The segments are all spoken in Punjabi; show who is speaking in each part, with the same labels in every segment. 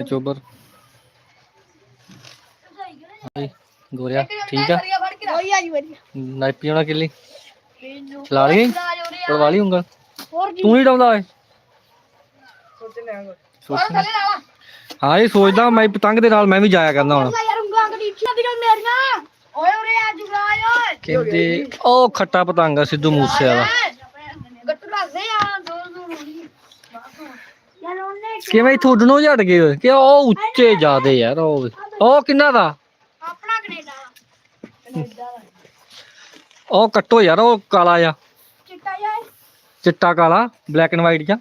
Speaker 1: ਚੋਬਰ। ਹਾਂਜੀ ਗੋਰਿਆ ਠੀਕ ਆ?
Speaker 2: ਉਹੀ ਆ ਜੀ ਵਧੀਆ
Speaker 1: ਨਾਈਪੀ ਹੋਣਾ ਕਿੱਲੀ? ਚਲਾ ਲਈ? ਪੜਵਾ ਲਈ ਉਂਗਲ?
Speaker 2: ਹੋਰ ਕੀ
Speaker 1: ਤੂੰ ਨਹੀਂ ਡਾਉਂਦਾ ਓਏ? ਸੋਚ ਹਾਂ ਇਹ ਸੋਚਦਾ ਮੈਂ ਪਤੰਗ ਦੇ ਨਾਲ ਮੈਂ ਵੀ ਜਾਇਆ ਕਰਨਾ ਹੁਣ।
Speaker 2: ਯਾਰ ਉਂਗਲਾਂ ਕਦੀ ਇੱਛਾ ਦੀ ਮੇਰੀਆਂ ਓਏ ਉਰੇ ਆ ਜੁਗਰਾਜ ਓਏ।
Speaker 1: ਕਹਿੰਦੇ ਉਹ ਖੱਟਾ ਪਤੰਗ ਆ ਸਿੱਧੂ ਮੂਸੇ ਵਾਲਾ
Speaker 2: ਗੱਟੂ ਰੱਖਦੇ ਆ ਦੋ ਦੋ ਹੋਣੀ ਯਾਰ ਉਹਨੇ
Speaker 1: ਕਿਵੇਂ ਇੱਥੋਂ ਉੱਡਣੋਂ ਝੜ ਗਏ ਓਏ ਕਿ ਉਹ ਉੱਚੇ ਜਾਦੇ ਯਾਰ। ਉਹ ਉਹ ਕਿੰਨਾ ਦਾ?
Speaker 2: ਆਪਣਾ ਕੈਨੇਡਾ। ਕੈਨੇਡਾ।
Speaker 1: ਉਹ ਕੱਟੋ ਯਾਰ ਉਹ ਕਾਲਾ ਆ
Speaker 2: ਚਿੱਟਾ ਯਾਰ
Speaker 1: ਚਿੱਟਾ ਕਾਲਾ ਬਲੈਕ ਐਂਡ ਵਾਈਟ ਜਾਂ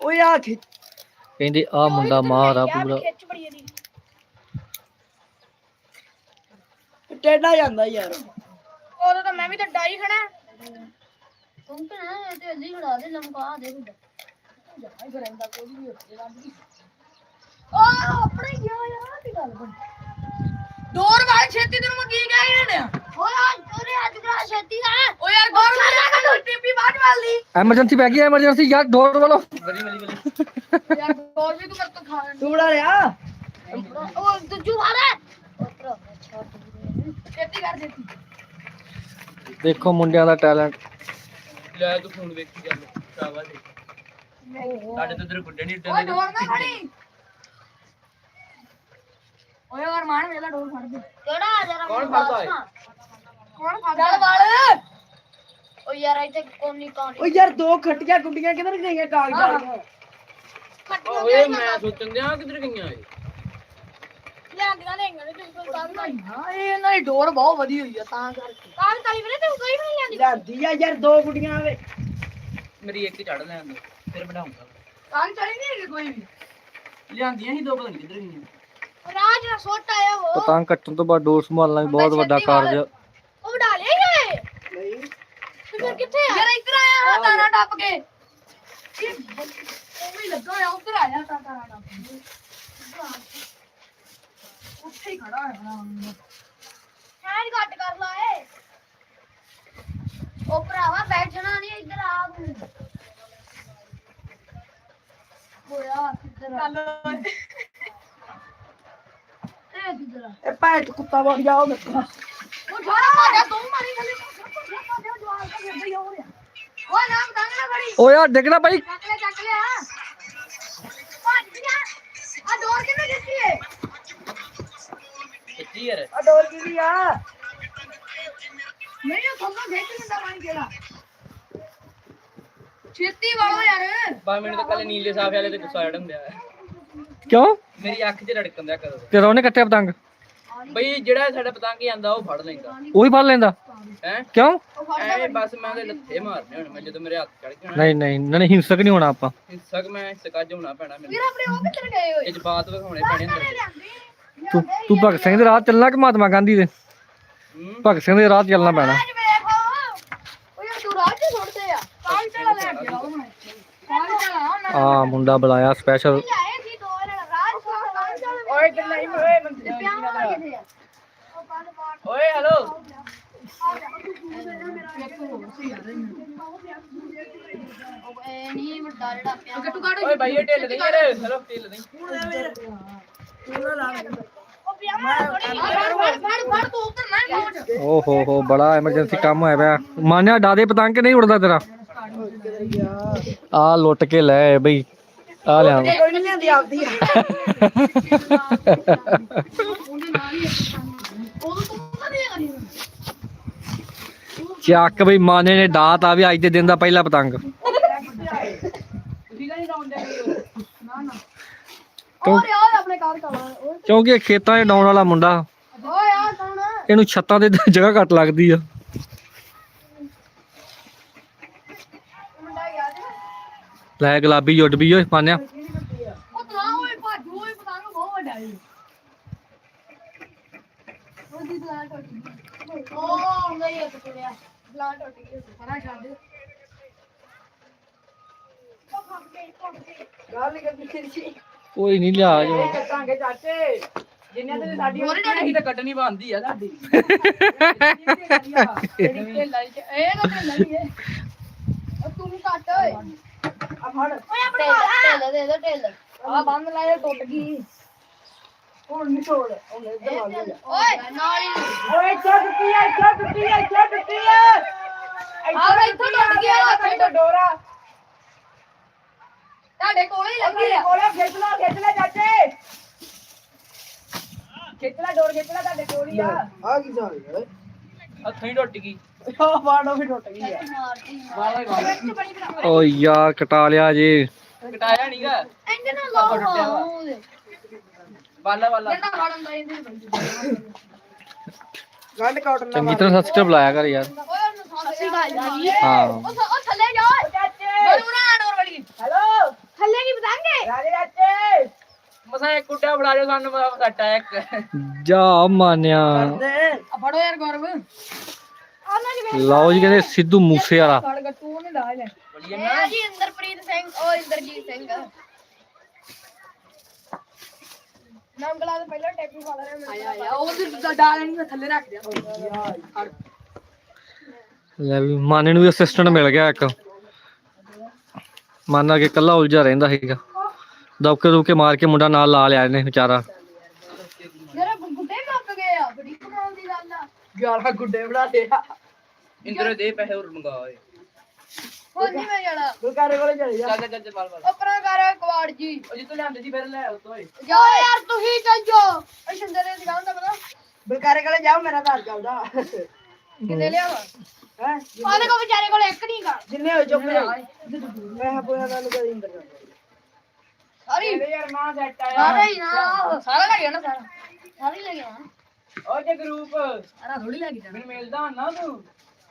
Speaker 2: ਓਏ ਆ ਖਿੱਚ।
Speaker 1: ਕਹਿੰਦੇ ਆ ਮੁੰਡਾ ਮਾਰ ਆ ਪੂਰਾ।
Speaker 2: ਟੇਡਾ ਜਾਂਦਾ ਯਾਰ। ਉਦੋਂ ਤਾਂ ਮੈਂ ਵੀ ਤਾਂ ਡਾਈ ਖੜਾ ਤੂੰ ਤਾਂ ਨਾ ਤੇ ਅੱਲੀ ਖੜਾ ਦੇ ਲਮਕਾ ਦੇ ਵੀ ਆ ਆਪਣੇ ਗਿਆ ਯਾਰ ਦੀ ਗੱਲ ਬਣ?
Speaker 3: ਦੌੜ ਵਾਲ ਛੇਤੀ ਤੈਨੂੰ ਮੈਂ ਕੀ ਕਹਿ ਰਿਹਾ
Speaker 2: ਓਏ ਆ ਉਰੇ ਅੱਜ ਬੜਾ ਛੇਤੀ ਆ।
Speaker 3: ਓ ਯਾਰ ਗੌਰ ਕਰ ਟਿੱਪੀ ਬਾਅਦ ਵਾਲ ਦੀ।
Speaker 1: ਐਮਰਜੈਂਸੀ ਪੈ ਗਈ ਐਮਰਜੈਂਸੀ ਯਾਰ ਡੋਰ ਵਾਲੋ।
Speaker 3: ਯਾਰ ਗੌਰ ਵੀ ਤੂੰ ਕਰ ਤੂੰ ਖਾ
Speaker 2: ਤੂੰ ਬੜਾ ਰਿਹਾ ਉਹ ਦੂਜੂ ਵਾਲਾ।
Speaker 3: ਛੇਤੀ ਕਰ ਛੇਤੀ।
Speaker 1: ਦੇਖੋ ਮੁੰਡਿਆਂ ਦਾ ਟੈਲੈਂਟ।
Speaker 4: ਲੈ ਤੂੰ ਫੋਨ ਵੇਖੀ ਚੱਲ ਸ਼ਾਬਾਸ਼। ਜੀ ਸਾਡੇ ਤੇ ਤੇਰੇ ਗੁੱਡੇ ਨਹੀਂ
Speaker 3: ਓਏ ਡੋਰ ਨਾ ਫੜੀ ਓਏ ਯਾਰ ਮਾਨ ਵੇਲਾ ਡੋਰ ਫੜ ਦੇ।
Speaker 2: ਕਿਹੜਾ ਆ ਜਰਾ
Speaker 4: ਕੌਣ ਫੜਦਾ ਏ?
Speaker 3: ਕੌਣ ਫੜਦਾ? ਚੱਲ ਵਾਲ
Speaker 2: ਓ ਯਾਰ ਇੱਥੇ ਕੋਨੀ ਕਾਣੀ
Speaker 5: ਓ ਯਾਰ ਦੋ ਖੱਟੀਆਂ ਗੁੱਡੀਆਂ ਕਿਧਰ ਗਈਆਂ ਕਾਗਜ਼ ਵਾਲੀਆਂ?
Speaker 4: ਓਏ ਮੈਂ ਸੋਚਣ ਦਿਆਂ ਕਿੱਧਰ ਗਈਆਂ ਏ?
Speaker 2: ਲਿਆਂਦੀਆਂ ਨੇ ਇੰਗਣੇ ਤੇ ਕੋਈ ਕੰਮ ਨਹੀਂ
Speaker 3: ਹਾਂ ਇਹ ਇਹਨਾਂ ਦੀ ਡੋਰ ਬਹੁਤ ਵਧੀਆ ਹੋਈ ਆ ਤਾਂ ਕਰਕੇ।
Speaker 2: ਕਾਲ ਕਾਲੀ ਵੀਰੇ ਤੂੰ ਕੋਈ ਨਹੀਂ ਲਿਆਂਦੀ।
Speaker 5: ਲਿਆਂਦੀ ਆ ਯਾਰ ਦੋ ਗੁੱਡੀਆਂ ਵੇ।
Speaker 4: ਮੇਰੀ ਇੱਕ ਚੜ ਲੈਣ ਦੇ। ਫਿਰ ਵਧਾਉਂਗਾ
Speaker 3: ਕੰਨ ਚੜੀ ਨਹੀਂ ਹੈਗੀ ਕੋਈ ਵੀ।
Speaker 4: ਲਿਆਂਦੀਆਂ ਸੀ ਦੋ ਪਤਾ ਨਹੀਂ ਕਿੱਧਰ ਗਈਆਂ।
Speaker 2: ਰਾਜ ਨਾ ਸੋਟ ਆਇਆ ਉਹ।
Speaker 1: ਪਤੰਗ ਕੱਟਣ ਤੋਂ ਬਾਅਦ ਡੋਰ ਸੰਭਾਲਣਾ ਵੀ ਬਹੁਤ ਵੱਡਾ ਕਾਰਜ ਆ।
Speaker 2: ਉਹ ਡਾਲੇ ਗਏ
Speaker 5: ਨਹੀਂ
Speaker 2: ਤੇ ਫਿਰ ਕਿੱਥੇ ਆ?
Speaker 3: ਯਾਰ ਇੱਧਰ ਆਇਆ ਹਾਂ ਤਾਰਾ ਟੱਪ ਕੇ। ਉਹ ਵੀ ਲੱਗਾ ਹੋਇਆ ਉੱਧਰ ਆਇਆ ਤਾਂ ਤਾਰਾ ਟੱਪ ਕੇ। ਉੱਥੇ ਹੀ ਖੜਾ ਹੈ ਨਾ
Speaker 2: ਹੈਂਡ ਘੱਟ ਕਰ ਲਾ ਏ। ਉਹ ਭਰਾਵਾ ਬੈਠਣਾ ਨਹੀਂ ਇੱਧਰ ਆ ਤੂੰ ਕਿੱਧਰ ਆ? ਇਹ ਕਿੱਧਰ ਆ?
Speaker 5: ਇਹ ਭੈਣ ਚੋ ਕੁੱਤਾ ਬਣ ਗਿਆ ਉਹ
Speaker 3: ਉਹ ਛੋੜਾ ਮਾਰਿਆ ਤੂੰ ਮਾਰੀ ਥੱਲੇ ਮਾਰਿਆ ਜਵਾਲ ਤਾਂ ਫਿਰ ਹੀ ਹੋ ਰਿਹਾ ਓਏ ਨਾ ਪਤੰਗ ਨਾ ਫੜੀ
Speaker 1: ਓ ਯਾਰ ਡਿੱਗਣਾ ਬਾਈ।
Speaker 3: ਚੱਕ ਲੈ ਚੱਕ ਲੈ ਆ। ਭੱਜ ਗਿਆ। ਆ ਡੋਰ ਕਿਵੇਂ ਦਿੱਤੀ ਏ?
Speaker 4: ਸੱਚੀ ਯਾਰ।
Speaker 5: ਆ ਡੋਰ ਕੀ ਦੀ ਆ?
Speaker 3: ਨਹੀਂ ਉਹ ਥੱਲੋਂ ਖਿੱਚ ਲੈਂਦਾ ਪਾਣੀ ਕਿਹੜਾ ਛੇਤੀ ਵਾਲੋ ਯਾਰ।
Speaker 4: ਬਾ ਮੈਨੂੰ ਤਾਂ ਕੱਲ ਨੀਲੇ ਸਾਫ਼ ਵਾਲੇ ਤੇ ਗੁੱਸਾ ਚੜਨ ਦਿਆ
Speaker 1: ਕਿਉਂ?
Speaker 4: ਮੇਰੀ ਅੱਖ 'ਚ ਰੜਕਣ ਦਿਆ ਕਰੋ
Speaker 1: ਤੇਰਾ ਉਹਨੇ ਕੱਟਿਆ ਪਤੰਗ?
Speaker 4: ਬਈ ਜਿਹੜਾ ਸਾਡਾ ਪਤੰਗ ਆਂਦਾ ਉਹ ਫੜ ਲੈਂਦਾ।
Speaker 1: ਉਹੀ ਫੜ ਲੈਂਦਾ?
Speaker 4: ਹੈ?
Speaker 1: ਕਿਉਂ?
Speaker 4: ਐਵੇਂ ਬਸ ਮੈਂ ਉਹਦੇ ਲੱਥੇ ਮਾਰਨੇ ਹੁਣ ਮੈਂ ਜਦੋਂ ਮੇਰੇ ਹੱਥ ਚੜ ਗਿਆ
Speaker 1: ਨਹੀਂ ਨਹੀਂ ਨਹੀਂ ਹਿੰਸਕ ਨਹੀਂ ਹੋਣਾ ਆਪਾਂ।
Speaker 4: ਹਿੱਸਕ ਮੈਂ ਹਿੱਸਕਾ ਹੋਣਾ ਪੈਣਾ ਮੈਨੂੰ।
Speaker 3: ਵੀਰ ਆਪਣੇ ਉਹ ਕਿੱਧਰ ਗਏ ਓਏ
Speaker 4: ਜਜ਼ਬਾਤ ਵਿਖਾਉਣੇ ਪੈਣੇ ਅੰਦਰ।
Speaker 1: ਤੂੰ ਤੂੰ ਭਗਤ ਸਿੰਘ ਦੇ ਰਾਹ ਚੱਲਣਾ ਕਿ ਮਹਾਤਮਾ ਗਾਂਧੀ ਦੇ? ਭਗਤ ਸਿੰਘ ਦੇ ਰਾਹ ਚੱਲਣਾ ਪੈਣਾ
Speaker 3: ਅੱਜ ਵੇਖ ਓ ਯਾਰ ਤੂੰ ਰਾਜ ਤੇ ਛੋੜਦੇ ਆ ਕਾਲ ਚਲਾ ਲੈ ਕੇ ਆਓ ਹੁਣ ਕਾਲ ਚਲਾ ਉਹਨਾਂ
Speaker 1: ਆ ਮੁੰਡਾ ਬੁਲਾਇਆ ਸਪੈਸ਼ਲ
Speaker 5: ਓਏ ਨਹੀਂ ਓਏ ਮੰਦੀ
Speaker 4: ਹੈਲੋ
Speaker 2: ਨਹੀਂ ਵੱਡਾ ਜਿਹੜਾ ਪਿਆ
Speaker 3: ਗੱਟੂ ਕਾੜੋ
Speaker 4: ਓਏ ਭਾਈ ਇਹ ਢਿੱਲ ਨਹੀਂ ਯਾਰ ਹੈਲੋ ਢਿੱਲ ਨਹੀਂ।
Speaker 2: ਉਹ ਪਿਆ ਫੜ ਫੜ ਫੜ ਤੂੰ ਉੱਤਰ ਨਾ ਪਹੁੰਚ
Speaker 1: ਓ ਹੋ ਹੋ ਬੜਾ ਐਮਰਜੈਂਸੀ ਕੰਮ ਹੋਇਆ ਪਿਆ। ਮਾਨਿਆ ਡਾਦੇ ਪਤੰਗ ਨਹੀਂ ਉੜਦਾ ਤੇਰਾ? ਆ ਲੁੱਟ ਕੇ ਲੈ ਆਏ ਬਈ ਆ ਲਿਆ
Speaker 5: ਕੋਈ ਨਹੀਂ ਲਿਆਂਦੀ ਆਪਦੀ
Speaker 1: ਚੱਕ ਬਈ ਮਾਨੇ ਨੇ ਦਾਤ ਆ ਵੀ ਅੱਜ ਦੇ ਦਿਨ ਦਾ ਪਹਿਲਾ ਪਤੰਗ। ਕਿਉਂਕਿ ਖੇਤਾਂ 'ਚ ਡਾਉਣ ਵਾਲਾ ਮੁੰਡਾ? ਇਹਨੂੰ ਛੱਤਾਂ ਤੇ ਜਗ੍ਹਾ ਘੱਟ ਲੱਗਦੀ ਆ
Speaker 3: ਮੁੰਡਾ ਯਾਦ ਹੈ
Speaker 1: ਲੈ ਗੁਲਾਬੀ ਜੁੱਟ ਵੀ ਓਏ ਮਾਨਿਆ
Speaker 3: ਉਹ ਤਰਾ ਓਏ ਭਾਜੂ ਓਏ ਪਤੰਗ ਬਹੁਤ ਵੱਡਾ ਏ। ਉਹਦੀ ਬਲਾ ਟੁੱਟ ਗਈ।
Speaker 2: ਉਹ ਨਹੀਂ ਇੱਕ ਤੁਰਿਆ
Speaker 3: ਬਲਾ ਟੁੱਟ ਗਈ ਸਾਰਾ ਛੱਡ।
Speaker 5: ਗੱਲ ਕਰਦੀ ਫਿਰ ਸੀ
Speaker 1: ਕੋਈ ਨਹੀਂ ਲਿਆ ਜੋ।
Speaker 5: ਕੱਟਾਂਗੇ ਚਾਚੇ। ਜਿੰਨੇ ਤੇ ਸਾਡੀ
Speaker 4: ਹੋਰ ਨਹੀਂ ਤਾਂ ਕੱਟਣੀ ਬੰਦੀ ਆ ਸਾਡੀ।
Speaker 3: ਇਹ ਨਾ ਏ ਉਹ ਤੂੰ ਕੱਟ ਓਏ।
Speaker 5: ਆ ਫੜ
Speaker 3: ਢਿੱਲ ਦੇ ਦੇ ਢਿੱਲ।
Speaker 5: ਆ ਬੰਦ ਲਾਇਆ ਟੁੱਟ ਗਈ। ਹੁਣ ਨਹੀਂ ਤੋੜ ਹੁਣ ਇੱਧਰ ਆ ਗਿਆ
Speaker 3: ਓਏ ਨਾਲ ਹੀ
Speaker 5: ਓਏ ਇੱਥੇ ਟੁੱਟੀ ਆ ਇੱਥੇ ਟੁੱਟੀ ਆ ਇੱਥੇ ਟੁੱਟੀ ਆ।
Speaker 3: ਆ ਵੇ ਇੱਥੋਂ ਟੁੱਟ ਗਿਆ
Speaker 5: ਇੱਥੇ ਤਾਂ ਡੋਰਾ।
Speaker 3: ਤੁਹਾਡੇ ਕੋਲ ਹੀ ਲੱਗੀ ਆ।
Speaker 5: ਕੋਲੇ ਖਿੱਚ ਲਾ ਖਿੱਚ ਲੈ ਚਾਚੇ। ਖਿੱਚ ਲੈ ਡੋਰ ਖਿੱਚ ਲੈ ਤੁਹਾਡੇ ਕੋਲ ਹੀ ਆ। ਆ ਕੀ ਸਾਲ ਹੈ?
Speaker 4: ਹੱਥੋਂ ਹੀ ਟੁੱਟ ਗਈ।
Speaker 5: ਉਹ ਬਾੜੋ ਵੀ ਟੁੱਟ ਗਈ ਆ।
Speaker 1: ਓ ਯਾਰ ਕਟਾ ਲਿਆ ਜੀ।
Speaker 4: ਕਟਾਇਆ ਨਹੀਂਗਾ
Speaker 3: ਇੰਜ ਨਾ ਲਾਓ
Speaker 4: ਬਾਲਾ ਬਾਲਾ।
Speaker 3: ਨਾ ਵੜਨ ਦਾ ਇੰਜ
Speaker 5: ਗੰਢ ਕਾਟਨ
Speaker 1: ਚੰਗੀ ਤਰ੍ਹਾਂ ਸਸਟਰ ਬੁਲਾਇਆ ਕਰ ਯਾਰ।
Speaker 3: ਸਾਸੀ ਗਾਈ।
Speaker 1: ਹਾਂ।
Speaker 3: ਉਹ ਥੱਲੇ ਜਾ।
Speaker 5: ਚਾਚੇ।
Speaker 3: ਬਲੂਣਾ ਡੋਰ ਵੜੀ
Speaker 5: ਹੈਲੋ।
Speaker 3: ਥੱਲੇ ਕੀ ਬਤਾਂਗੇ
Speaker 5: ਰਾਜੇ ਚਾਚੇ।
Speaker 4: ਮਸਾ ਇੱਕ ਕੁੱਟਿਆ ਬਣਾ ਲਿਓ ਸਾਨੂੰ ਮਸਾ ਆਇਆ ਇੱਕ।
Speaker 1: ਜਾ ਮਾਨਿਆ।
Speaker 3: ਫੜੋ ਯਾਰ ਗੌਰਵ। ਜੀ
Speaker 1: ਲਓ ਜੀ ਕਹਿੰਦੇ ਸਿੱਧੂ ਮੂਸੇ ਵਾਲਾ।
Speaker 5: ਲਾ ਲੈ।
Speaker 4: ਬੋਲੀਏ
Speaker 3: ਇਹ ਜੀ ਇੰਦਰਪ੍ਰੀਤ ਸਿੰਘ ਉਹ ਇੰਦਰਜੀਤ ਸਿੰਘ। ਨਾਮ ਗਲਾ ਤੋਂ ਪਹਿਲਾਂ ਟੈਟੂ ਪਾ ਲੈਣਾ ਆਇਆ ਆਇਆ। ਉਹ ਤੇ ਡਾਲ ਨਹੀਂ ਮੈਂ ਥੱਲੇ ਰੱਖ ਦਿਆ।
Speaker 1: ਲੈ ਵੀ ਮਾਨੇ ਨੂੰ ਵੀ ਅਸਿਸਟੈਂਟ ਮਿਲ ਗਿਆ ਇੱਕ। ਮਾਨਾ ਕੇ ਕੱਲਾ ਉਲਝਾ ਰਹਿੰਦਾ ਸੀਗਾ। ਦਬਕੇ ਦੁਬਕੇ ਮਾਰ ਕੇ ਮੁੰਡਾ ਨਾਲ ਲਾ ਲਿਆ ਇਹਨੇ ਵਿਚਾਰਾ।
Speaker 3: ਮੇਰੇ ਗੁੱਡੇ ਮੁੱਕ ਗਏ ਆ ਬੜੀ ਕਮਾਲ ਦੀ ਗੱਲ ਆ।
Speaker 5: 11 ਗੁੱਡੇ ਬਣਾ ਲਿਆ।
Speaker 4: ਇੰਦਰ ਦੇ ਪੈਸੇ ਹੋਰ ਮੰਗਾ ਓਏ।
Speaker 3: ਹੁਣ ਨਹੀਂ ਮੈਂ ਜਾਣਾ।
Speaker 5: ਗੁਰਕਾਰੇ ਕੋਲੇ ਚਲੇ ਜਾ।
Speaker 4: ਚੱਲ ਚੱਲ ਚੱਲ ਬਾਲ ਬਾਲ
Speaker 3: ਉਪਰਾਂ ਕਰ ਕਵਾੜ ਜੀ।
Speaker 4: ਉਹ ਜਿੱਤੋਂ ਲਿਆਂਦੇ ਸੀ ਫਿਰ ਲੈ ਆਓ ਤੋਏ
Speaker 3: ਜਾ। ਯਾਰ ਤੁਸੀਂ ਚੱਲ ਜਾਓ। ਇਹ ਸ਼ਿੰਦਰ ਦੀ ਦੁਕਾਨ ਦਾ ਪਤਾ?
Speaker 5: ਗੁਰਕਾਰੇ ਕੋਲੇ ਜਾਓ ਮੇਰਾ ਘਰ ਚੱਲਦਾ।
Speaker 3: ਕਿੰਨੇ ਲਿਆਵਾ
Speaker 5: ਹੈ?
Speaker 3: ਉਹਦੇ ਕੋ ਵਿਚਾਰੇ ਕੋਲ ਇੱਕ ਨਹੀਂ ਗਾ।
Speaker 5: ਜਿੰਨੇ ਹੋਏ ਚੁੱਪ ਜਾ। ਮੈਂ ਹਪੋਇਆ ਮੈਨੂੰ ਕਦੀ ਇੰਦਰ ਜਾਂਦਾ
Speaker 3: ਸਾਰੀ।
Speaker 5: ਯਾਰ ਮਾਂ ਸੈੱਟ
Speaker 3: ਸਾਰਾ ਹੀ ਨਾ। ਸਾਰਾ ਲੱਗ ਗਿਆ ਨਾ ਸਾਰਾ? ਸਾਰੀ ਲੱਗ ਗਿਆ।
Speaker 4: ਓ ਜੇ ਗਰੂਪ
Speaker 3: ਸਾਰਾ ਥੋੜੀ ਲੱਗ ਗਿਆ
Speaker 4: ਮੈਨੂੰ ਮਿਲਦਾ ਨਾ ਤੂੰ।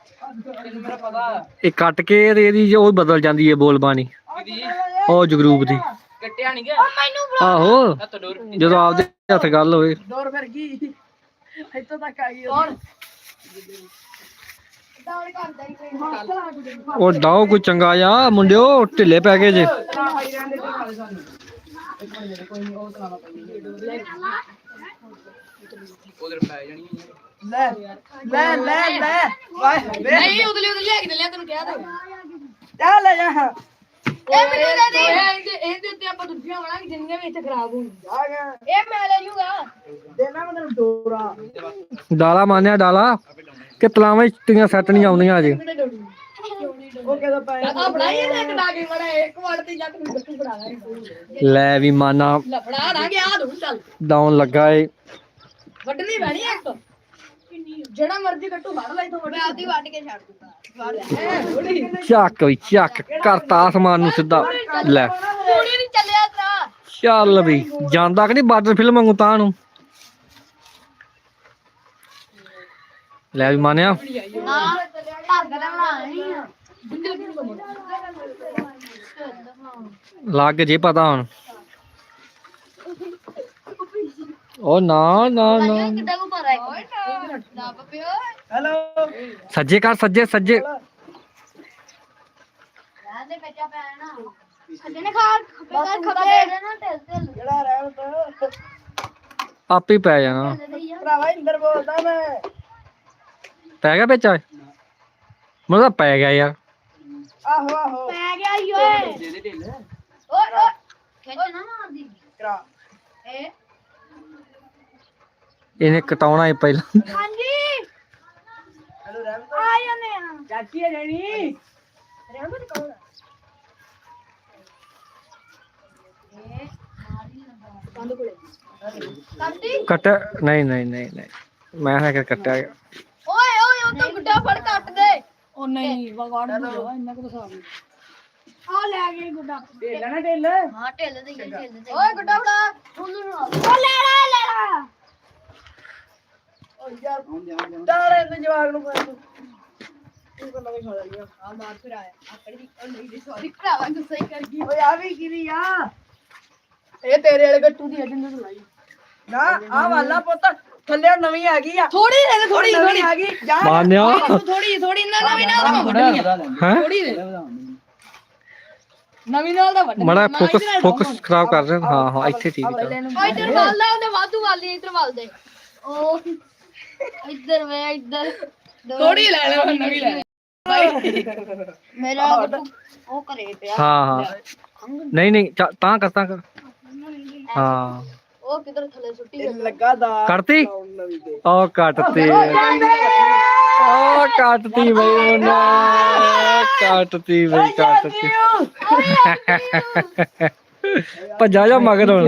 Speaker 4: ਤੈਨੂੰ ਮੇਰਾ ਪਤਾ
Speaker 1: ਇਹ ਕੱਟ ਕੇ ਤੇ ਇਹਦੀ ਉਹ ਬਦਲ ਜਾਂਦੀ ਹੈ ਬੋਲ ਬਾਣੀ। ਉਹ ਜਗਰੂਪ ਦੀ।
Speaker 4: ਕੱਟਿਆ ਨਹੀਂ ਗਿਆ?
Speaker 3: ਮੈਨੂੰ
Speaker 1: ਆਹੋ।
Speaker 4: ਡੋਰ।
Speaker 1: ਜਦੋਂ ਆਪਦੇ ਹੱਥ ਗੱਲ ਹੋਵੇ।
Speaker 5: ਦੌੜ ਫਿਰ ਗਈ ਇੱਥੋਂ ਤੱਕ ਆ ਗਈ
Speaker 3: ਕੌਣ? ਦਾਲ ਕਰਦਾ ਹੀ ਕੋਈ
Speaker 1: ਉਹ ਡਾਓ ਕੋਈ ਚੰਗਾ ਆ ਮੁੰਡਿਓ ਢਿੱਲੇ ਪੈ ਗਏ ਜੇ।
Speaker 4: ਉਧਰ ਪੈ ਜਾਣੀ।
Speaker 5: ਲੈ ਲੈ ਲੈ ਲੈ। ਵੇ।
Speaker 3: ਨਹੀਂ ਉਦਲੇ ਉਦਲੇ ਲੈ ਕੇ ਲਿਆ ਤੈਨੂੰ ਕਹਿ ਦਾਂ।
Speaker 5: ਜਾ ਲੈ ਜਾ।
Speaker 3: ਇਹ ਮੈਨੂੰ ਦੇ ਦੇ। ਇਹਦੇ ਇਹਦੇ ਉੱਤੇ ਆਪਾਂ ਦੂਜੀਆਂ ਬਣਾਂਗੇ ਜਿੰਨੀਆਂ ਵੀ ਇੱਥੇ ਖਰਾਬ ਹੋਣਗੀਆਂ
Speaker 5: ਆ ਗਿਆ
Speaker 3: ਇਹ ਮੈਂ ਲੈ ਜੂਗਾ
Speaker 5: ਦੇਣਾ ਮੈਂ ਤੈਨੂੰ ਡੋਰਾ।
Speaker 1: ਡਾਲਾ ਮਾਨਿਆ ਡਾਲਾ। ਕਿ ਤਲਾਵਾਂ ਤੀਆਂ ਸੈੱਟ ਨਹੀਂ ਆਉਂਦੀਆਂ ਅਜੇ।
Speaker 5: ਉਹ ਕਿਹਦਾ ਪਾਇਆ?
Speaker 3: ਆ ਬਣਾਈ ਇਹਨੇ ਇੱਕ ਡਾਗੇ ਮੜਾ ਇੱਕ ਵੜ ਤੇ ਜੱਟ ਨੂੰ ਗੱਟੂ ਫੜਾ ਲਾਂਗੇ।
Speaker 1: ਲੈ ਵੀ ਮਾਨਾ।
Speaker 3: ਲਫੜਾ ਦਾਂਗੇ ਆ ਦੂ ਚੱਲ।
Speaker 1: ਡਾਉਣ ਲੱਗਾ ਏ।
Speaker 3: ਵੱਢਣੀ ਪੈਣੀ ਇੱਕ। ਜਿਹੜਾ ਮਰਜ਼ੀ ਗੱਟੂ ਫੜ ਲੈ ਇਥੋਂ ਵੱਢ ਮੈਂ ਆਦੀ ਵੱਢ ਕੇ ਛੱਡ ਦੂੰਗਾ।
Speaker 1: ਚੱਕ ਵੀ ਚੱਕ। ਕਰਤਾ ਆਸਮਾਨ ਨੂੰ ਸਿੱਧਾ। ਲੈ।
Speaker 3: ਪੂਰੀ ਨਹੀਂ ਚੱਲਿਆ ਤਰਾ
Speaker 1: ਚੱਲ ਵੀ ਜਾਂਦਾ ਕਿ ਨਹੀਂ ਬਾਰਡਰ ਫਿਲਮ ਵਾਂਗੂ ਤਾਂ ਨੂੰ? ਲੈ ਵੀ ਮਾਨਿਆ।
Speaker 3: ਦਾ ਆ।
Speaker 1: ਲੱਗ ਜੇ ਪਤਾ ਹੁਣ। ਉਹ ਨਾ ਨਾ ਨਾ।
Speaker 5: ਹੈਲੋ
Speaker 1: ਸੱਜੇ ਕਰ ਸੱਜੇ ਸੱਜੇ।
Speaker 3: ਰਹਿੰਦੇ ਕੱਚਾ ਪੈਣਾ ਸੱਜੇ ਨੇ ਖਾ ਖੱਪੇ ਕਰ ਖੱਪੇ ਨਾ ਢਿੱਲ ਢਿੱਲ।
Speaker 5: ਜਿਹੜਾ ਰਹਿ
Speaker 1: ਆਪੇ ਪੈ ਜਾਣਾ।
Speaker 5: ਭਰਾਵਾ ਇੰਦਰ ਬੋਲਦਾ ਮੈਂ।
Speaker 1: ਪੈ ਗਿਆ ਵਿੱਚ? ਮੈਨੂੰ ਤਾਂ ਪੈ ਗਿਆ ਯਾਰ।
Speaker 5: ਆਹੋ ਆਹੋ।
Speaker 3: ਪੈ ਗਿਆ ਈ ਓਏ।
Speaker 4: ਦੇ ਦੇ ਢਿੱਲ।
Speaker 3: ਓਏ ਓਏ। ਖਿੱਚ ਨਾ ਮਾਰਦੀ।
Speaker 5: ਕਰਾ।
Speaker 3: ਇਹ
Speaker 1: ਇਹਨੇ ਕਟਾਉਣਾ ਹੀ ਪਹਿਲਾਂ।
Speaker 3: ਹਾਂਜੀ।
Speaker 5: ਹੈਲੋ ਰਹਿ
Speaker 3: ਆ ਜਾਂਦੇ ਆ।
Speaker 5: ਚਾਚੀ ਹੈ ਜਣੀ
Speaker 3: ਰਹਿਮਤ ਕੌਣ ਆ? ਇਹ ਮਾਰੀ ਨਾ ਕੰਦ ਕੋਲੇ ਕੰਦੀ
Speaker 1: ਕੱਟ ਨਹੀਂ ਨਹੀਂ ਨਹੀਂ ਨਹੀਂ। ਮੈਂ ਨਾ ਕਿ ਕੱਟਿਆ ਗਿਆ।
Speaker 3: ਓਏ ਓਏ ਉਹ ਤਾਂ ਗੁੱਡਾ ਫੜ ਕੱਟ ਦੇ।
Speaker 5: ਉਹ ਨਹੀਂ ਵਗਾੜ ਨੂੰ ਇੰਨਾ ਕੁ ਹਿਸਾਬ
Speaker 3: ਆ ਲੈ ਗਏ ਗੁੱਡਾ।
Speaker 5: ਢੇਲਾ ਨਾ ਢੇਲ?
Speaker 3: ਹਾਂ ਢਿੱਲ ਦੇ ਢਿੱਲ ਦੇ ਓਏ ਗੁੱਡਾ ਫੜਾ। ਉਹਨੂੰ ਓ ਲੈ ਲੈ ਲੈ ਲੈ।
Speaker 5: ਓ ਯਾਰ ਡਾਲੇ ਤੇ ਜਵਾਗ ਨੂੰ ਕਰ ਤੂੰ। ਤੂੰ ਕੰਨਾ ਖਾ ਲਿਆ
Speaker 3: ਆ। ਮਾਰ ਫਿਰ ਆਇਆ ਆਕੜੀ ਦੀ ਉਹ ਨਹੀਂ ਸੌਰੀ ਭਰਾਵਾ ਗੁੱਸਾ ਹੀ ਕਰ ਗਈ।
Speaker 5: ਓਏ ਆ ਵੀ ਕਿਰੀ ਆ।
Speaker 3: ਇਹ ਤੇਰੇ ਵਾਲੇ ਗੱਟੂ ਦੀ ਅਜਿੰਦ ਨੂੰ ਲਾਈ
Speaker 5: ਨਾ ਆ ਵਾਲਾ ਪੁੱਤ ਥੱਲੇ ਨਵੀਂ ਆ ਗਈ ਆ।
Speaker 3: ਥੋੜੀ ਦੇ ਥੋੜੀ
Speaker 5: ਨਵੀਂ ਆ ਗਈ। ਜਾ
Speaker 1: ਮਾਨਿਆ।
Speaker 3: ਥੋੜੀ ਥੋੜੀ ਨਾ ਨਵੀਂ ਨਾਲ ਦਾ ਵੱਢਣੀ ਆ।
Speaker 1: ਹੈ
Speaker 3: ਥੋੜੀ ਦੇ ਨਵੀਂ ਨਾਲ ਦਾ ਵੱਢਣੀ
Speaker 1: ਮੜਾ ਫੋਕਸ ਫੋਕਸ ਖਰਾਬ ਕਰ ਰਹੇ ਹਾਂ। ਹਾਂ ਇੱਥੇ ਠੀਕ ਹੈ
Speaker 3: ਓ ਇੱਧਰ ਵੱਲ ਦਾ ਉਹਦੇ ਵਾਧੂ ਵਾਲੀ ਇੱਧਰ ਵੱਲ ਦੇ। ਉਹ ਇੱਧਰ ਵੇ ਇੱਧਰ। ਥੋੜੀ ਲੈ ਲੈ ਨਵੀਂ ਲੈ ਮੇਰਾ ਉਹ ਘਰੇ ਪਿਆ।
Speaker 1: ਹਾਂ ਹਾਂ। ਨਹੀਂ ਨਹੀਂ ਚਾ- ਤਾਂ ਕਰ ਤਾਂ ਕਰ। ਹਾਂ।
Speaker 3: ਉਹ ਕਿਧਰ ਥੱਲੇ ਸੁੱਟੀ
Speaker 5: ਇਹ ਲੱਗਾ ਦਾ
Speaker 1: ਕਰਤੀ?
Speaker 5: ਨਵੀਂ
Speaker 1: ਉਹ ਕੱਟਤੀ। ਉਹ ਕੱਟਤੀ ਬਈ ਮੁੰਡਾ ਕੱਟਤੀ ਬਈ ਕੱਟਤੀ। ਭੱਜਾ ਜਾ ਮਗਰ ਹੁਣ।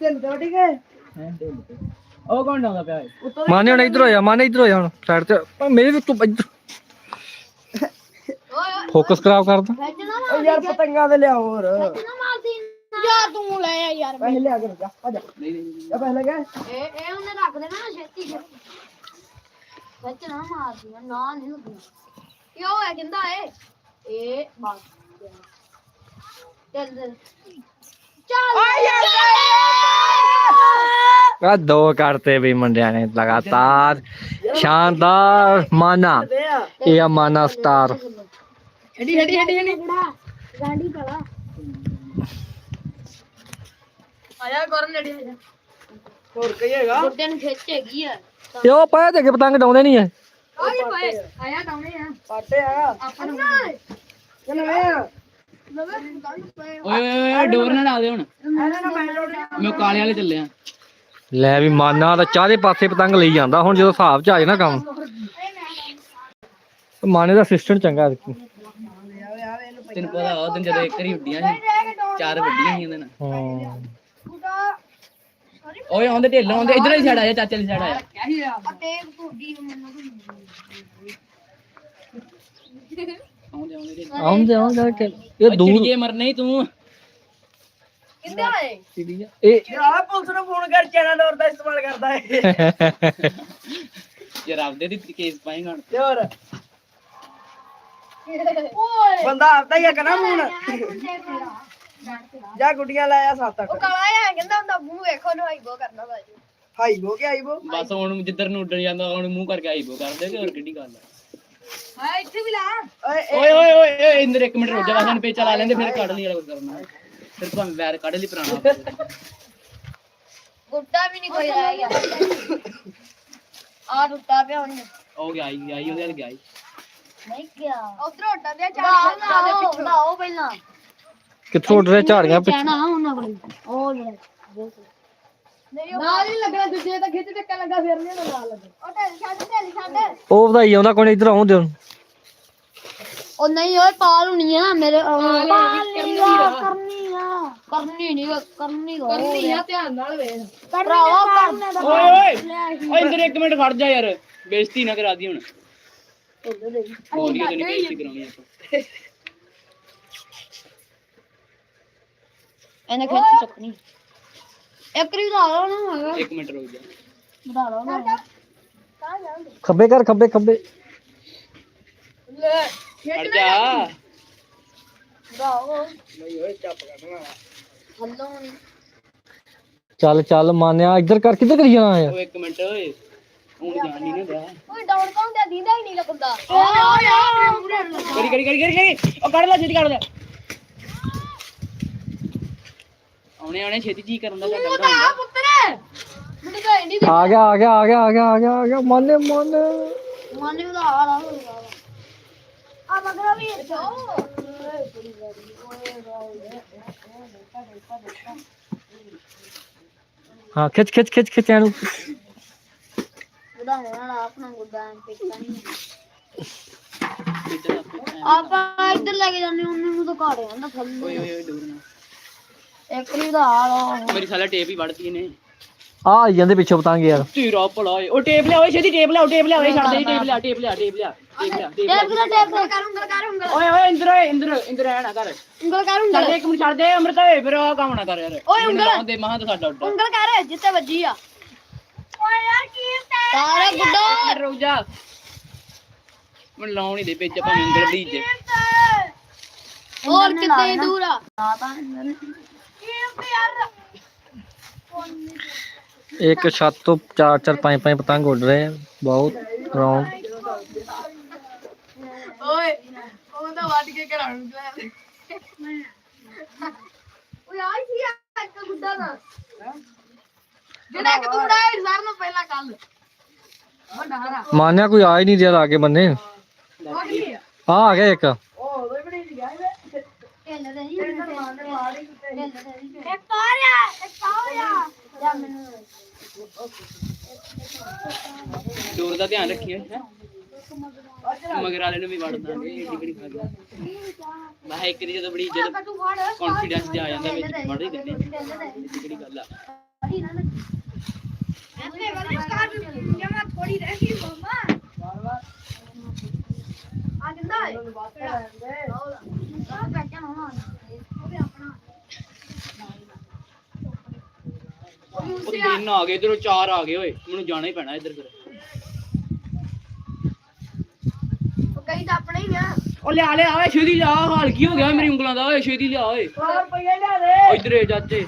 Speaker 5: ਤਿੰਨ ਤਾਂ ਠੀਕ ਹੈ?
Speaker 4: ਉਹ ਕੌਣ ਲਾਉਂਦਾ ਪਿਆ
Speaker 1: ਮਾਨੇ ਹੁਣ ਇੱਧਰ ਹੋ ਜਾ ਮਾਨੇ ਇੱਧਰ ਹੋ ਜਾ ਹੁਣ ਸਾਈਡ ਤੇ। ਪਰ ਮੇਰੇ ਵੀ ਤੂੰ ਇੱਧਰ। ਫੋਕਸ ਖਰਾਬ ਕਰਦਾ
Speaker 5: ਉਹ ਯਾਰ ਪਤੰਗਾਂ ਦੇ ਲਿਆ ਹੋਰ।
Speaker 3: ਨਾ ਯਾਰ ਤੂੰ ਲੈ ਆ ਯਾਰ
Speaker 5: ਪੈਸੇ ਲਿਆ ਕੇ ਜਾ ਆ ਜਾ।
Speaker 4: ਨਹੀਂ ਨਹੀਂ
Speaker 5: ਆ ਪੈਸੇ ਲੈ ਕੇ
Speaker 3: ਇਹ ਇਹ ਉਹਨੇ ਰੱਖ ਦੇਣਾ ਨਾ ਛੇਤੀ। ਛੇਤੀ ਖਿੱਚਣਾ ਮਾਰਦੀ ਆ, ਨਾ ਨਹੀਂ ਲੱਗਣਾ ਕਿਉਂ ਹੈ ਕਹਿੰਦਾ ਏ ਇਹ ਬਸ ਚੱਲ ਚੱਲ। ਚੱਲ
Speaker 1: ਆ ਦੋ ਕਰਤੇ ਵੀ ਮੁੰਡਿਆਂ ਨੇ ਲਗਾਤਾਰ ਸ਼ਾਨਦਾਰ ਮਾਨਾ।
Speaker 5: ਆ
Speaker 1: ਇਹ ਆ ਮਾਨਾ ਸਟਾਰ।
Speaker 5: ਹੱਡੀ ਹੱਡੀ ਹੱਡੀ ਹੱਡੀ।
Speaker 3: ਗਾਂਡੀ ਪਲਾ ਆਇਆ ਕਰਨ ਆ ਜਾ।
Speaker 5: ਹੋਰ ਕੀ ਹੈਗਾ?
Speaker 3: ਗੁੱਡੇ ਨੂੰ ਖਿੱਚ ਹੈਗੀ ਆ।
Speaker 1: ਇਹ ਉਹ ਪਏ ਤੇ ਕਿ ਪਤੰਗ ਡਾਉਂਦੇ ਨਹੀਂ ਐ
Speaker 3: ਆਈ ਪਏ ਆਇਆ ਕਾਉਣੇ ਆ।
Speaker 5: ਪਾਟੇ ਆ।
Speaker 3: ਆਪਾਂ ਨੂੰ
Speaker 5: ਕਿੰਨੇ ਆ
Speaker 4: ਓਏ ਓਏ ਓਏ ਡੋਰ ਨਾ ਡਾ ਦੇ ਹੁਣ।
Speaker 5: ਮੈਂ ਲੋੜ
Speaker 4: ਮੈਂ ਕਾਲੇ ਵਾਲੇ ਚੱਲਿਆ
Speaker 1: ਲੈ ਵੀ ਮਾਨਾ ਦਾ ਚਾਰੇ ਪਾਸੇ ਪਤੰਗ ਲਈ ਜਾਂਦਾ ਹੁਣ ਜਦੋਂ ਹਿਸਾਬ ਚ ਆ ਜਾਏ ਨਾ ਕੰਮ। ਮਾਨੇ ਦਾ ਅਸਿਸਟੈਂਟ ਚੰਗਾ ਦੇਖੀ
Speaker 4: ਤੈਨੂੰ ਪਤਾ ਉਹ ਦਿਨ ਜਦੋਂ ਇੱਕ ਵਾਰੀ ਉੱਡੀਆਂ ਸੀ ਚਾਰ ਵੱਡੀਆਂ ਸੀ ਉਹਦੇ ਨਾਲ।
Speaker 1: ਹਾਂ।
Speaker 4: ਓਏ ਆਉਂਦੇ ਢਿੱਲ ਆਉਂਦੇ ਇਧਰ ਹੀ ਸਾਈਡ ਆਇਆ ਚਾਚੇ ਵਾਲੀ ਸਾਈਡ ਆਇਆ ਆਉਂਦੇ ਆਉਂਦੇ
Speaker 1: ਆਉਂਦੇ ਇਹ ਦੂਰ
Speaker 4: ਚਿੜੀਏ ਮਰਨੇ ਹੀ ਤੂੰ।
Speaker 3: ਕਿੱਥੇ ਆਏ?
Speaker 1: ਇਹ
Speaker 5: ਯਾਰ ਪੁਲਿਸ ਨੂੰ ਫੋਨ ਕਰ ਚੈਨਲ ਡੋਰ ਦਾ ਇਸਤੇਮਾਲ ਕਰਦਾ ਹੈ
Speaker 4: ਯਾਰ ਆਪਦੇ ਦੀ ਕੇਸ ਪਾਏਗਾ ਹੁਣ
Speaker 5: ਤੇ ਹੋਰ?
Speaker 3: ਓਏ।
Speaker 5: ਬੰਦਾ ਆਪਦਾ ਹੀ ਆ ਕਨਾ ਫੋਨ। ਜਾ ਗੁੱਡੀਆਂ ਲਾਇਆ ਸੱਤ ਅੱਠ।
Speaker 3: ਕਾਲਾ ਆ ਕਹਿੰਦਾ ਹੁੰਦਾ ਮੂੰਹ ਵੇਖੋ ਨੂੰ ਆਈਬੋ ਕਰਨਾ ਬਾਜੀ
Speaker 5: ਹਾਈ ਬੋ ਕੇ ਆਈ ਬੋ
Speaker 4: ਬਸ ਹੁਣ ਜਿੱਧਰ ਨੂੰ ਉੱਡਣ ਜਾਂਦਾ ਹੁਣ ਮੂੰਹ ਕਰਕੇ ਆਈਬੋ ਕਰਦੇ ਤੇ ਹੋਰ ਕਿੱਡੀ ਗੱਲ ਆ?
Speaker 3: ਹਾਂ ਇੱਥੇ ਵੀ ਲਾ।
Speaker 5: ਓਏ
Speaker 4: ਓਏ ਓਏ ਇੰਦਰ ਇੱਕ ਮਿੰਟ ਰੁਕ ਜਾ ਬਸ ਪੇ ਚਲਾ ਲੈਂਦੇ ਫਿਰ ਕੱਢ ਲਈ ਵਾਲਾ ਕਰਨਾ ਫਿਰ ਭਾਵੇਂ ਵੈਰ ਕੱਢ ਲਈ ਪੁਰਾਣਾ।
Speaker 3: ਗੁੱਡਾ ਵੀ ਨਹੀਂ ਕੋਈ ਰਹਿ ਗਿਆ। ਆ ਟੁੱਟਾ ਪਿਆ ਹੁਣ।
Speaker 4: ਉਹ ਗਿਆ ਆਈ ਆਈ ਉਹਦੇ ਨਾਲ ਗਿਆ ਈ।
Speaker 3: ਨਹੀਂ ਗਿਆ। ਉਧਰ ਉੱਡਾ ਪਿਆ ਚਾਹ ਲਾਓ ਲਾਓ ਪਹਿਲਾਂ।
Speaker 1: ਕਿੱਥੋਂ ਉੱਡ ਰਹੇ ਝਾੜੀਆਂ ਪਿੱਛੇ?
Speaker 3: ਕਹਿਣਾ ਉਹਨਾਂ ਕੋਲ। ਉਹ ਜਿਹੜਾ ਨਾਲ ਹੀ ਲੱਗਣਾ ਦੂਜੇ ਤਾਂ ਖਿੱਚ ਟੱਕਾ ਲੱਗਾ ਫਿਰ ਨਹੀਂ ਨਾਲ ਲੱਗਾ ਉਹ ਢੇਲ ਛੱਡ ਢੇਲ ਛੱਡ।
Speaker 1: ਉਹ ਵਧਾਈ ਆਉਂਦਾ ਕੋਈ ਇੱਧਰ ਆਉਂਦੇ ਹੁਣ
Speaker 3: ਉਹ ਨਹੀਂ ਓਏ ਪਾਲ ਹੁਣੀ ਆ ਮੇਰੇ ਕਰਨੀ ਆ ਕਰਨੀ ਆ। ਕਰਨੀ ਨਹੀਂ ਕਰਨੀ ਕਰਨੀ ਆ ਧਿਆਨ ਨਾਲ ਵੇਖ। ਭਰਾਵਾ ਕਰਨੇ ਦਾ
Speaker 4: ਓਏ ਓਏ ਓਏ ਇੰਦਰ ਇੱਕ ਮਿੰਟ ਖੜ ਜਾ ਯਾਰ ਬੇਇੱਜ਼ਤੀ ਨਾ ਕਰਾ ਦੀ ਹੁਣ। ਬੋਲੀਏ ਤੇ ਨਹੀਂ ਬੇਇੱਜ਼ਤੀ ਕਰਾਉਣੀ ਆਪਾਂ।
Speaker 3: ਇਹਨੇ ਖਿੱਚ ਚੱਕਣੀ। ਇੱਕ ਰੀ ਲਓ ਨਾ ਹੈਗਾ
Speaker 4: ਇੱਕ ਮਿੰਟ ਰੁਕ ਜਾ।
Speaker 3: ਵਧਾ ਲਓ ਨਾ
Speaker 1: ਖੱਬੇ ਕਰ ਖੱਬੇ ਖੱਬੇ।
Speaker 4: ਖੜ ਜਾ।
Speaker 3: ਵਧਾਓ
Speaker 5: ਨਹੀਂ ਓਏ ਚੱਪ ਕਰਨਾ
Speaker 3: ਹੱਲੋਂ ਨਹੀਂ
Speaker 1: ਚੱਲ ਚੱਲ ਮਾਨਿਆ ਇੱਧਰ ਕਰ ਕਿੱਧਰ ਕਰੀ ਜਾਣਾ
Speaker 4: ਓਏ ਇੱਕ ਮਿੰਟ ਓਏ ਹੁਣ ਜਾਣ ਨਹੀਂ ਨਾ ਦਿਆ
Speaker 3: ਓਏ ਡਾਊਨ ਕਾਉਂਦਾ ਦੀਦਾ ਹੀ ਨਹੀਂ ਲੱਗਦਾ ਓ ਯਾਰ
Speaker 4: ਕਰੀ ਕਰੀ ਕਰੀ ਕਰੀ ਕਰੀ ਉਹ ਕੱਢ ਲੈ ਛੇਤੀ ਕੱਢ ਲੈ। ਆਉਣੇ ਆਉਣੇ ਛੇਤੀ ਜੀ ਕਰਨ ਦਾ ਸਾਡਾ ਹੁੰਦਾ।
Speaker 3: ਪੁੱਤਰ!
Speaker 1: ਆ ਗਿਆ ਆ ਗਿਆ ਆ ਗਿਆ ਆ ਗਿਆ ਆ ਗਿਆ ਆ ਗਿਆ। ਮਾਨੇ ਮਾਨੇ
Speaker 3: ਮਨ ਉਹਦਾ ਹਾਲ ਆ। ਆ ਮਗਰਾ ਵੀ
Speaker 1: ਹਾਂ ਖਿੱਚ ਖਿੱਚ ਖਿੱਚ ਖਿੱਚ ਇਹਨੂੰ।
Speaker 3: ਵਧਾਣੇ ਨਾਲ ਆਪਣਾ ਗੁੱਡਾ ਪਿੱਕਾ ਨਹੀਂ ਆਪਾਂ ਇੱਧਰ ਲੈ ਕੇ ਜਾਂਦੇ ਉਹਨੇ ਨੂੰ ਤਾਂ ਘਾੜੇ ਜਾਂਦਾ ਥੱਲੇ।
Speaker 4: ਓਏ ਓਏ ਓਏ ਦੂਰ ਨਾ
Speaker 3: ਇੱਕ ਰੀ ਦਾ ਹਾਲ
Speaker 4: ਮੇਰੀ ਸਾਲਾ ਟੇਪ ਹੀ ਵੜਤੀ ਨੇ
Speaker 1: ਆ ਆਈ ਜਾਂਦੇ ਪਿੱਛੋਂ ਪਤੰਗ ਯਾਰ।
Speaker 4: ਤੇਰਾ ਭਲਾ ਓਏ ਉਹ ਟੇਪ ਲਿਆ ਓਏ ਛੇਤੀ ਟੇਪ ਲਿਆ ਟੇਪ ਲਿਆ ਓਏ ਛੱਡ ਦੇ ਟੇਪ ਲਿਆ ਟੇਪ ਲਿਆ ਟੇਪ ਲਿਆ ਟੇਪ ਲਿਆ ਟੇਪ ਲਿਆ।
Speaker 3: ਟੇਪ ਦਾ ਟੇਪ ਕਰ ਉਂਗਲ ਕਰ ਉਂਗਲ
Speaker 4: ਓਏ ਓਏ ਇੰਦਰ ਓਏ ਇੰਦਰ ਇੰਦਰ ਐ ਨਾ ਕਰ।
Speaker 3: ਉਂਗਲ ਕਰ
Speaker 4: ਛੱਡ
Speaker 3: ਉਂਗਲ।
Speaker 4: ਦੇ ਇੱਕ ਮਿੰਟ ਛੱਡ ਦੇ ਅੰਮ੍ਰਿਤ ਓਏ ਫਿਰ ਉਹ ਕੰਮ ਨਾ ਕਰ ਯਾਰ।
Speaker 3: ਓਏ ਉਂਗਲ।
Speaker 4: ਦੇ ਮਹਾਂ ਤਾਂ ਸਾਡਾ ਉੱਡਾ।
Speaker 3: ਉਂਗਲ ਕਰ ਜਿੱਤੇ ਵੱਜੀ ਆ। ਓਏ ਯਾਰ ਕੀ ਤਾਰਾ ਗੁੱਡਾ
Speaker 4: ਰੁਕ ਜਾ। ਮੈਨੂੰ ਲਾਉਣ ਹੀ ਦੇ ਵਿੱਚ ਆਪਾਂ ਉਂਗਲ ਦੀ ਜੇ।
Speaker 3: ਹੋਰ ਕਿਤੇ ਦੂਰ ਆ? ਨਾ ਤਾਂ
Speaker 1: ਇੱਕ ਛੱਤ ਤੋਂ ਚਾਰ ਚਾਰ ਪੰਜ ਪੰਜ ਪਤੰਗ ਉੱਡ ਰਹੇ ਆ ਬਹੁਤ ਰੌਂਡ
Speaker 3: ਓਏ ਉਹ ਤਾਂ ਵੱਢ ਕੇ ਘਰਾਂ ਨੂੰ ਲੈ ਓਏ ਆਈ ਸੀ ਇੱਕ ਗੁੱਡਾ ਦਾ ਜਿਹੜਾ ਕਿ ਤੂੰ ਜਾਂ ਮੈਨੂੰ
Speaker 4: ਡੋਰ ਦਾ ਧਿਆਨ ਰੱਖੀਏ ਹੈ? ਮਗਰ ਵਾਲੇ ਨੂੰ ਵੀ ਵੜ ਦਾਂਗੇ ਏਡੀ ਕਿਹੜੀ ਖਾ ਗਿਆ ਮੈਂ ਇੱਕ ਦੀ ਜਦੋਂ ਬੜੀ
Speaker 3: ਫੜ।
Speaker 4: Confidence ਜਿਹਾ ਆ ਜਾਂਦਾ ਵਿੱਚ, ਵੜ ਹੀ ਦਿੰਦੇ। ਕਿਹੜੀ ਗੱਲ ਆ?
Speaker 3: ਐਸੇ ਵਾਲੀ ਸਟਾਰਟ ਜਮਾ ਥੋੜੀ ਰਹਿ ਗਈ ਮਮਾ।
Speaker 5: ਬਾਰ ਬਾਰ
Speaker 3: ਆ ਜਿੰਦਾ ਹੈ ਆ ਕੱਟਿਆ ਮਾਮਾ ਉਹ ਵੀ ਆਪਣਾ।
Speaker 4: ਉਹ ਤਿੰਨ ਆ ਗਏ ਇਧਰੋਂ ਚਾਰ ਆ ਗਏ ਓਏ। ਮੈਨੂੰ ਜਾਣਾ ਹੀ ਪੈਣਾ ਇੱਧਰ ਫਿਰ।
Speaker 3: ਉਹ ਕਈ ਤਾਂ ਆਪਣੇ ਹੀ ਆ।
Speaker 4: ਉਹ ਲਿਆ ਲਿਆ ਓਏ ਛੇਤੀ ਲਿਆ। ਹਾਲ ਕੀ ਹੋ ਗਿਆ ਮੇਰੀ ਉਂਗਲਾਂ ਦਾ? ਓਏ ਛੇਤੀ ਲਿਆ ਓਏ।
Speaker 5: 100 ਰੁਪਏ ਲਿਆ ਦੇ।
Speaker 4: ਓ ਇੱਧਰ ਏ ਚਾਚੇ।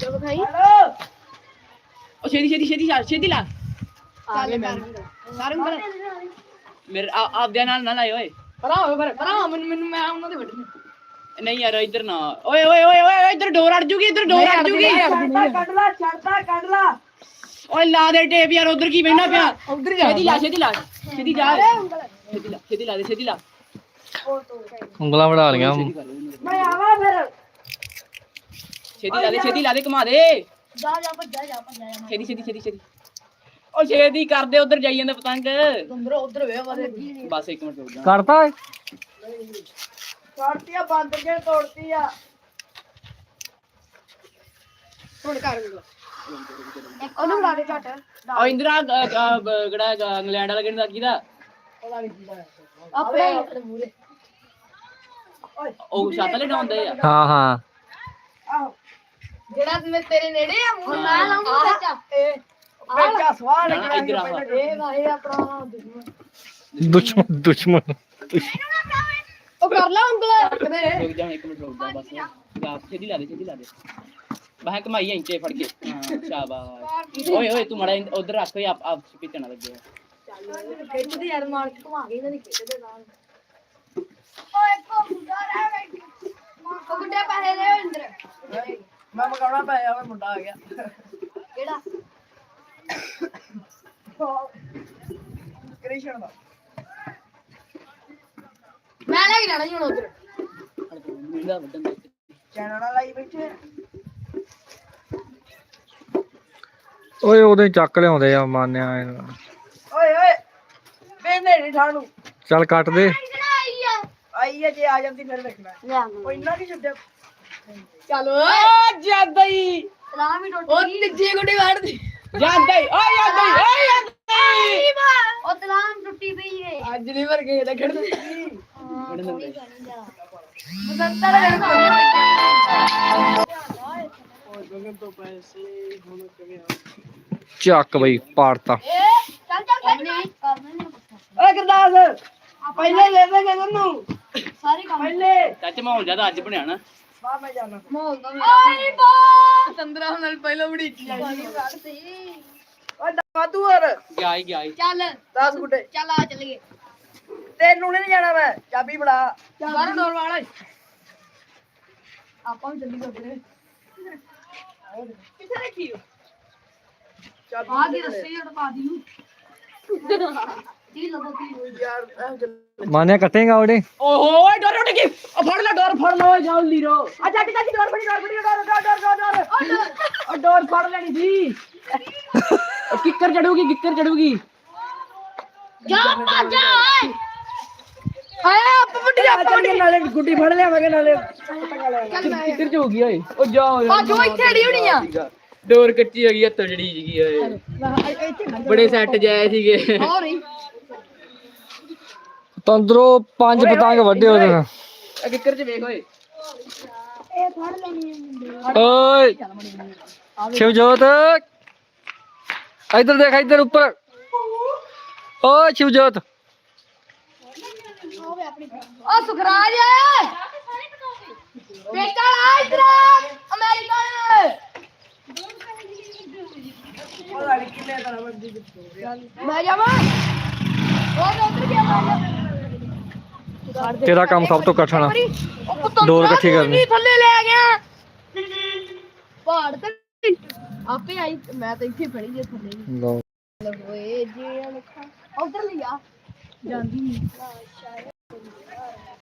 Speaker 3: ਚਲ ਖਾਈ
Speaker 5: ਹੈਲੋ।
Speaker 4: ਉਹ ਛੇਤੀ ਛੇਤੀ ਲਾ ਛੇਤੀ ਲਾ।
Speaker 3: ਆ ਗਏ ਮੈਂ। ਸਾਰੇ ਉਂਗਲ।
Speaker 4: ਮੇਰੇ ਆ ਆਪਦਿਆਂ ਨਾਲ ਨਾ ਲਾਏ ਓਏ।
Speaker 5: ਪਰਾਂ ਹੋਵੇ ਪਰ ਪਰਾਂ ਮੈਨੂੰ ਮੈਨੂੰ ਮੈਂ ਉਹਨਾਂ ਦੇ ਵੱਢਣੀ।
Speaker 4: ਨਹੀਂ ਯਾਰ ਇੱਧਰ ਨਾ। ਓਏ ਓਏ ਓਏ ਓਏ ਇੱਧਰ ਡੋਰ ਅੜ ਜੂਗੀ ਇੱਧਰ ਡੋਰ ਅੜ ਜੂਗੀ।
Speaker 5: ਛੱਡਦਾ ਕੱਢ ਲਾ ਛੱਡਦਾ ਕੱਢ ਲਾ।
Speaker 4: ਓਏ ਲਾ ਦੇ ਟੇਪ ਯਾਰ ਉਧਰ ਕੀ ਬਹਿਣਾ ਪਿਆ? ਉਧਰ ਜਾ। ਛੇਤੀ ਲਾ ਛੇਤੀ ਲਾ ਛੇਤੀ ਜਾ। ਛੇਤੀ ਲਾ ਛੇਤੀ ਲਾ ਦੇ ਛੇਤੀ ਲਾ।
Speaker 1: ਉਂਗਲਾਂ ਵੜਾ ਲੀਆਂ
Speaker 5: ਮੈਂ ਆਵਾਂ ਫਿਰ।
Speaker 4: ਛੇਤੀ ਲਾ ਦੇ ਛੇਤੀ ਲਾ ਦੇ ਘੁਮਾ ਦੇ।
Speaker 3: ਜਾ ਜਾ ਭੱਜਾ ਜਾ ਭੱਜਾ ਜਾ
Speaker 4: ਛੇਤੀ ਛੇਤੀ ਛੇਤੀ ਛੇਤੀ। ਓ ਛੇਤੀ ਕਰਦੇ ਉਧਰ ਜਾਈ ਜਾਂਦੇ ਪਤੰਗ।
Speaker 5: ਅੰਦਰ ਉਧਰ ਵੇ
Speaker 4: ਬਸ ਇੱਕ ਮਿੰਟ ਰੁਕ ਜਾ।
Speaker 1: ਕਰਤਾ
Speaker 5: ਛੱਡਤੀ ਆ ਬੰਦ ਕੇ ਤੋੜਤੀ ਆ।
Speaker 3: ਹੁਣ ਕਰ ਉਹਨੂੰ ਬੁਲਾ ਦੇ ਝਟ।
Speaker 4: ਓ ਇੰਦਰਾ ਗੜਾ ਇੰਗਲੈਂਡ ਵਾਲਾ ਕਿਹੜਾ ਕਿਹਦਾ
Speaker 5: ਪਤਾ ਨਹੀਂ ਕੀ ਹੋਇਆ
Speaker 3: ਆਪਣੇ ਮੂਰੇ
Speaker 4: ਉਹ ਛੱਤ ਲੈ ਡਾਉਂਦੇ ਆ?
Speaker 1: ਹਾਂ ਹਾਂ।
Speaker 5: ਆਹੋ।
Speaker 3: ਜਿਹੜਾ ਮੈਂ ਤੇਰੇ ਨੇੜੇ ਆ ਮੂੰਹ ਮੈਂ ਲਾਉਂਗਾ ਸੱਚ
Speaker 5: ਇਹ ਬੱਚਾ ਸਵਾਲ
Speaker 4: ਨਾ,
Speaker 5: ਲੱਗਿਆ
Speaker 4: ਇੱਧਰ ਆ।
Speaker 3: ਇਹ ਆਪਣਾ ਦੁਸ਼ਮਣ।
Speaker 1: ਦੁਸ਼ਮਣ ਦੁਸ਼ਮਣ।
Speaker 3: ਉਹ ਕਰ ਲਾ ਉਂਗਲ।
Speaker 5: ਰੱਖਦੇ
Speaker 4: ਰੁਕ ਜਾ ਇੱਕ ਮਿੰਟ ਰੁਕ ਜਾ ਬਸ। ਜਾ ਛੇਤੀ ਲਾ ਦੇ ਛੇਤੀ ਲਾ ਦੇ। ਬਾਹਾਂ ਕਮਾਈ ਇੰਚੇ ਫੜ ਕੇ। ਹਾਂ ਸ਼ਾਬਾਸ਼। ਓਏ ਓਏ ਤੂੰ ਮੜਾ ਉਧਰ ਰੱਖ ਓਏ ਆਪ ਆਪ ਪਿੱਛੇ ਨਾ ਲੱਗੇ
Speaker 3: ਖਿੱਚਦੀ ਯਾਰ ਮਾਰ ਕੇ ਘੁਮਾ ਕੇ ਇਹਨਾਂ ਦੀ ਨਾਲ। ਓਏ ਰਹਿ ਪੈਸੇ ਦੇ ਇੰਦਰ
Speaker 5: ਮੈਂ ਮਗਾਉਣਾ ਪੈ ਜਾਵੇ ਮੁੰਡਾ ਆ ਗਿਆ।
Speaker 3: ਕਿਹੜਾ?
Speaker 5: ਕ੍ਰਿਸ਼ਨ ਦਾ।
Speaker 3: ਮੈਂ ਲੈ ਕੇ ਜਾਣਾ ਜੀ ਹੁਣ ਉਧਰ।
Speaker 4: ਮੁੰਡਾ ਵੱਡਣ ਦੇ
Speaker 5: ਚੈਨਲ ਨਾਲ ਲਾਈ ਬੈਠੇ
Speaker 1: ਓਏ ਉਹਦੇ ਚੱਕ ਲਿਆਉਂਦੇ ਆ ਮਾਨਿਆ।
Speaker 5: ਓਏ ਓਏ ਵੇਨੇ ਨਹੀਂ ਠਾਣੂ
Speaker 1: ਚੱਲ ਕੱਟ ਦੇ।
Speaker 3: ਆਈ ਆ।
Speaker 5: ਹੈ ਜੇ ਆ ਜਾਂਦੀ ਫਿਰ ਵੇਖਣਾ ਉਹ ਇੰਨਾ ਕੀ ਛੱਡਿਆ।
Speaker 3: ਚੱਲ।
Speaker 5: ਓ ਜ਼ਿਆਦਾ ਹੀ
Speaker 3: ਸਲਾਮ ਵੀ ਟੁੱਟ
Speaker 5: ਉਹ
Speaker 3: ਗਈ
Speaker 5: ਤੀਜੀ ਗੁੱਡੀ ਵੜਦੀ।
Speaker 4: ਜਾਂਦਾ ਈ ਓਏ ਜਾਂਦਾ ਈ ਓਏ ਜਾਂਦਾ ਈ
Speaker 3: ਉਹ ਤਲਾਮ ਟੁੱਟੀ ਪਈ ਏ
Speaker 5: ਅੱਜ ਨਹੀਂ ਵਰ
Speaker 1: ਚੱਕ ਬਈ ਪਾੜਤਾ।
Speaker 5: ਓਏ ਗੁਰਦਾਸ ਪਹਿਲੇ ਲੈ ਦੇ ਗਗਨ ਨੂੰ
Speaker 3: ਸਾਰੇ ਕੰਮ
Speaker 5: ਪਹਿਲੇ।
Speaker 4: ਚਾਚੇ ਮਾਹੌਲ ਜ਼ਿਆਦਾ ਅੱਜ ਬਣਿਆ ਨਾ।
Speaker 5: ਬਾ ਮੈਂ ਜਾਣਾ।
Speaker 3: ਮੋਲ ਦਾ ਓਏ ਬਾ।
Speaker 5: ਚੰਦਰਾ ਨਾਲ ਪਹਿਲਾਂ ਬੜੀ
Speaker 3: ਕੱਢਦੀ
Speaker 5: ਓਏ ਦਾਦੂ ਹੋਰ।
Speaker 4: ਗਿਆ ਹੀ ਗਿਆ ਹੀ
Speaker 3: ਚੱਲ।
Speaker 5: 10 ਗੁੱਡੇ
Speaker 3: ਚੱਲ ਆ ਚੱਲੀਏ।
Speaker 5: ਤੈਨੂੰ ਨਹੀਂ ਜਾਣਾ ਮੈਂ। ਚਾਬੀ ਬੜਾ
Speaker 3: ਬਾਹਰ ਡੋਰ ਵਾਲਾ ਆਪਾਂ ਵੀ ਚੱਲੀ ਕਰਦੇ ਕਿੱਥੇ ਰੱਖੀ ਹੋ
Speaker 5: ਚਾਬੀ
Speaker 3: ਆ ਦੀ ਰੱਸੀ ਪਾ ਦੀ ਨੂੰ ਦੀ ਲਗੋ ਕੀ
Speaker 5: ਯਾਰ ਇਹ
Speaker 1: ਮਾਨਿਆ ਕੱਟੇਗਾ ਉਹਦੇ?
Speaker 4: ਓਹੋ ਓਏ ਡੋਰ ਉੱਡ ਗਈ। ਓ ਫੜ ਲੈ ਡੋਰ ਫੜ ਲੈ ਓਏ ਜਾਓ ਲੀਰੋ।
Speaker 5: ਆ ਜਾ ਕੇ ਜਾ ਕੇ ਡੋਰ ਫੜੀ ਡੋਰ ਫੜੀ ਡੋਰ ਡੋਰ ਡੋਰ ਡੋਰ ਡੋਰ।
Speaker 4: ਡੋਰ। ਫੜ ਲੈਣੀ ਸੀ। ਕਿੱਕਰ ਚੜੂਗੀ ਕਿੱਕਰ ਚੜੂਗੀ।
Speaker 3: ਜਾ ਭੱਜ ਓਏ। ਹਾਏ ਆਪ
Speaker 5: ਨਾਲੇ ਗੁੱਡੀ ਫੜ ਲਿਆਵਾਂਗੇ ਨਾਲੇ
Speaker 4: ਚ ਹੋ ਗਈ ਓਏ? ਓ ਜਾ
Speaker 3: ਭੱਜ ਉਹ ਇੱਥੇ ਅੜੀ ਹੋਣੀ ਆ।
Speaker 4: ਡੋਰ ਕੱਚੀ ਹੈਗੀ ਆ ਤਜੜੀ ਜੀਗੀ ਓਏ। ਬੜੇ ਸੈੱਟ ਜਾਏ ਸੀਗੇ।
Speaker 3: ਹੋ ਰਹੀ
Speaker 1: ਤੰਦਰੋਂ ਪੰਜ ਪਤੰਗ ਵੱਡੇ ਨਾਲ।
Speaker 4: ਆ ਕਿੱਕਰ ਚ ਵੇਖ ਓਏ।
Speaker 1: ਓਏ ਸ਼ਿਵਜੋਤ। ਇੱਧਰ ਦੇਖ ਇੱਧਰ ਉੱਪਰ। ਓਏ ਸ਼ਿਵਜੋਤ।
Speaker 3: ਓ ਸੁਖਰਾਜ ਬੇਟਾ ਆ ਇਧਰ! ਅਮਰੀਕਨ
Speaker 5: ਪਤਾ ਨਹੀਂ ਕਿੰਨੇ ਤਰ੍ਹਾਂ ਬੰਦੀ ਦਿੱਤੀ
Speaker 3: ਮੈਂ ਜਾਵਾਂ? ਉਹ ਉਧਰ ਗਿਆ ਮੈਂ
Speaker 1: ਤੇਰਾ ਕੰਮ ਸਭ ਤੋਂ ਕਠਿਨ ਆ। ਡੋਰ ਇਕੱਠੀ ਕਰਨੀ।
Speaker 3: ਥੱਲੇ ਲੈ ਗਿਆ। ਪਹਾੜ ਤੇ ਆਪੇ ਆਈ ਮੈਂ ਤਾਂ ਇੱਥੇ ਫੜੀ ਜੇ ਥੱਲੇ।
Speaker 1: ਲਓ।
Speaker 3: ਓਏ ਜੇ ਲਿਖਾ ਉਧਰ ਲਿਆ ਜਾਂਦੀ ਨਹੀਂ Gracias.